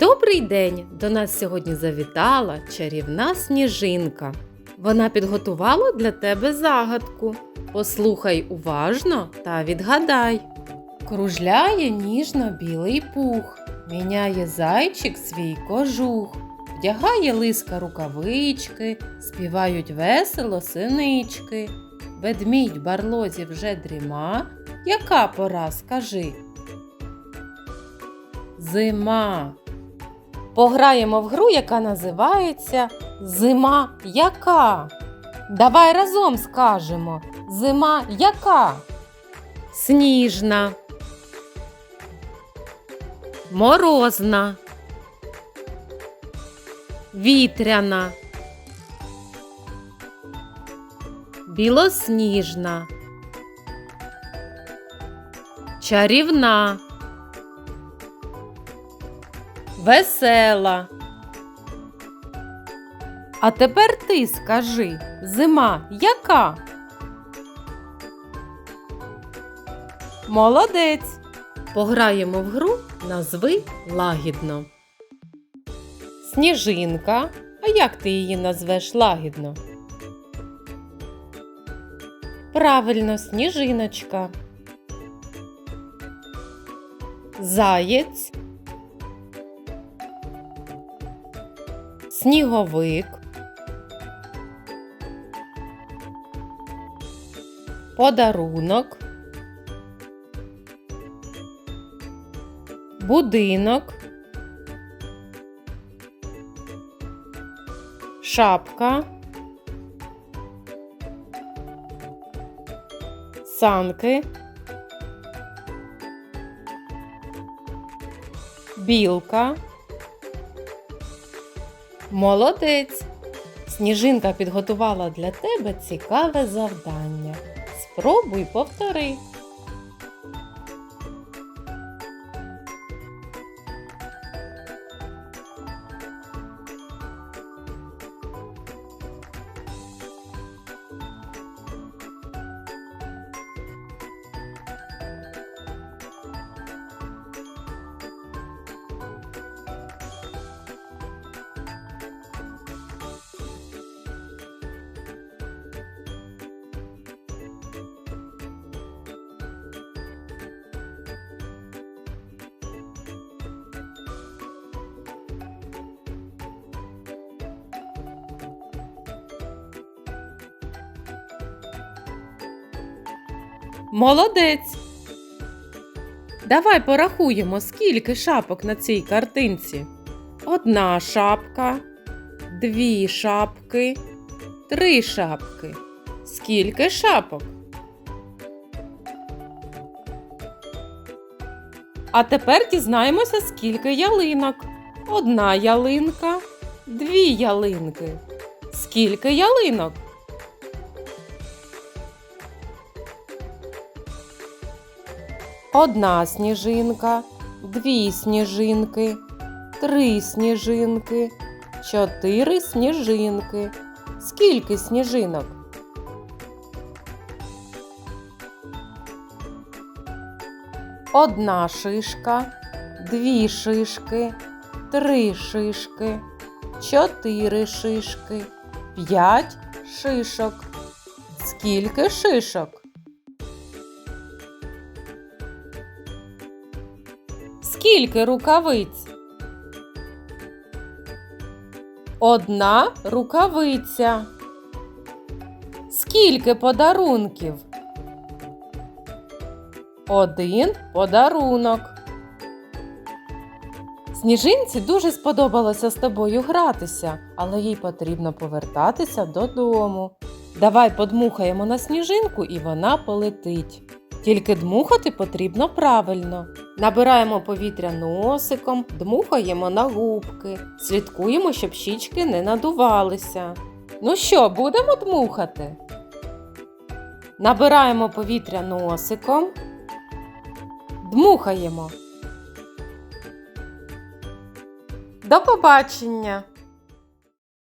Добрий день! До нас сьогодні завітала чарівна сніжинка. Вона підготувала для тебе загадку. Послухай уважно та відгадай. Кружляє ніжно білий пух, міняє зайчик свій кожух, вдягає лиска рукавички, співають весело синички. Ведмідь барлозі вже дріма. Яка пора, скажи? Зима. Пограємо в гру, яка називається Зима яка? Давай разом скажемо Зима яка? Сніжна. Морозна. Вітряна. Білосніжна. Чарівна. Весела. А тепер ти скажи, зима яка? Молодець. Пограємо в гру назви лагідно. Сніжинка. А як ти її назвеш лагідно? Правильно, сніжиночка. Заєць. Сніговик. Подарунок. Будинок. Шапка. Санки. Білка. Молодець! Сніжинка підготувала для тебе цікаве завдання. Спробуй повтори. Молодець! Давай порахуємо, скільки шапок на цій картинці. Одна шапка, дві шапки, три шапки. Скільки шапок? А тепер дізнаємося, скільки ялинок. Одна ялинка, дві ялинки. Скільки ялинок? Одна сніжинка, дві сніжинки, три сніжинки, чотири сніжинки. Скільки сніжинок? Одна шишка, дві шишки, три шишки, чотири шишки, п'ять шишок. Скільки шишок? Скільки рукавиць? Одна рукавиця. Скільки подарунків? Один подарунок. Сніжинці дуже сподобалося з тобою гратися, але їй потрібно повертатися додому. Давай подмухаємо на сніжинку і вона полетить. Тільки дмухати потрібно правильно. Набираємо повітря носиком, дмухаємо на губки, слідкуємо, щоб щічки не надувалися. Ну що, будемо дмухати? Набираємо повітря носиком, дмухаємо. До побачення!